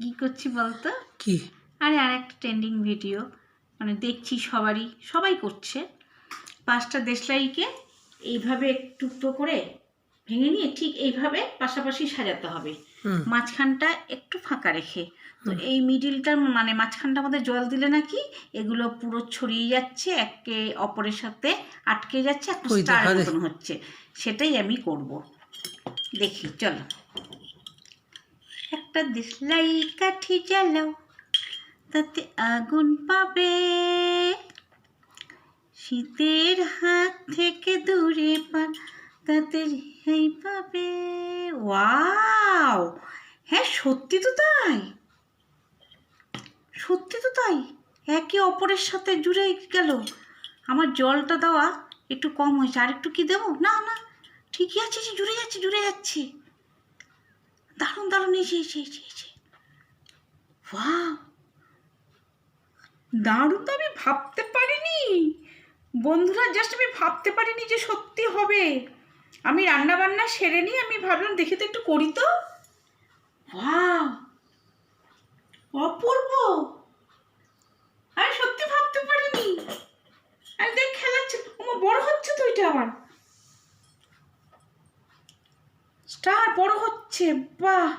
কি করছি বলতো? কি? আরে আর একটা ট্রেন্ডিং ভিডিও মানে দেখছি সবারই সবাই করছে। পাঁচটা দেশলাইকে এইভাবে টুকরো করে ভেঙে নিয়ে ঠিক এইভাবে পাশাপাশি সাজাতে হবে। মাঝখানটা একটু ফাঁকা রেখে। তো এই মিডিলটার মানে মাঝখানটার মধ্যে জল দিলে নাকি এগুলো পুরো ছড়িয়ে যাচ্ছে একে অপরের সাথে আটকে যাচ্ছে একটা স্টার হচ্ছে। সেটাই আমি করব। দেখি চলো। একটা দেশলাই কাঠি জ্বালাও, তাতে আগুন পাবে। শীতের হাত থেকে দূরে পান তাতে রেহাই পাবে। ওয়াও! হ্যাঁ সত্যি তো তাই। সত্যি তো তাই। একে অপরের সাথে জুড়ে গেল। আমার জলটা দেওয়া একটু কম হয়েছে। আর একটু কি দেবো? না না, ঠিকই আছে জুড়ে যাচ্ছে জুড়ে যাচ্ছে। দারুণ এসে এসে এসে এসে দারুণ তো আমি ভাবতে পারিনি। বন্ধুরা জাস্ট আমি ভাবতে পারিনি যে সত্যি হবে। আমি রান্না বান্না সেরে নিয়ে আমি ভাবলাম দেখি তো একটু করি তো। অপূর্ব! আমি সত্যি ভাবতে পারিনি। আমি দেখ খেলাচ্ছে আমার বড় হচ্ছে তো এটা আমার স্টার বড় হচ্ছে, বাহ!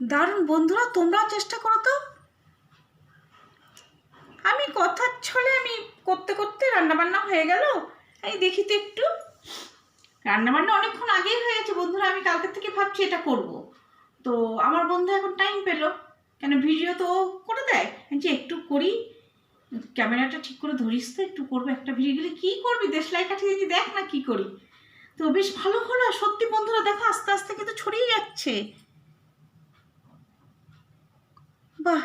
দারুণ বন্ধুরা, তোমরাও চেষ্টা করো তো। আমি কথার ছলে আমি করতে করতে রান্নাবান্না হয়ে গেল। এই দেখি তো একটু। রান্নাবান্না অনেকক্ষণ আগেই হয়ে গেছে বন্ধুরা, আমি কালকে থেকে ভাবছি এটা করব। তো আমার বন্ধু এখন টাইম পেল। কেন ভিডিও তো করে দেয়? আমি যে একটু করি। ক্যামেরাটা ঠিক করে ধরিস তো, একটু করব একটা ভিডিও গেলে কী করবি? দেশলাই কাঠি দিয়ে দেখ না কী করি। তো বেশ ভালো হলো। সত্যি বন্ধুরা, দেখো আস্তে আস্তে কিন্তু ছড়িয়ে যাচ্ছে। বাহ।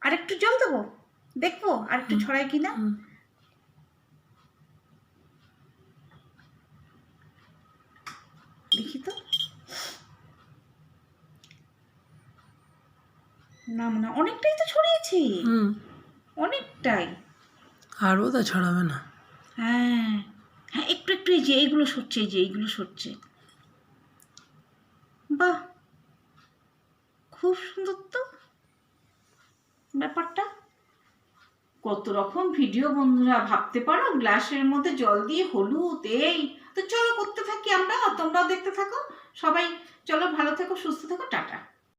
আর একটু জল দেবো? দেখব আর একটু ছড়ায় কিনা? দেখি তো। না না অনেকটাই তো ছড়িয়েছি। হুম। অনেকটাই। আর বোধ ছড়াবে না। হ্যাঁ। হ্যাঁ একটু একটু এই যে এইগুলো সরছে এই যে এইগুলো সরছে। বাহ। খুব সুন্দর তো ব্যাপারটা। কত রকম ভিডিও বন্ধুরা, ভাবতে পারো? গ্লাসের মধ্যে জল দিয়ে হলুদ, এই। তো চলো করতে থাকি আমরা, তোমরাও দেখতে থাকো। সবাই, চলো ভালো থেকো, সুস্থ থেকো, টাটা।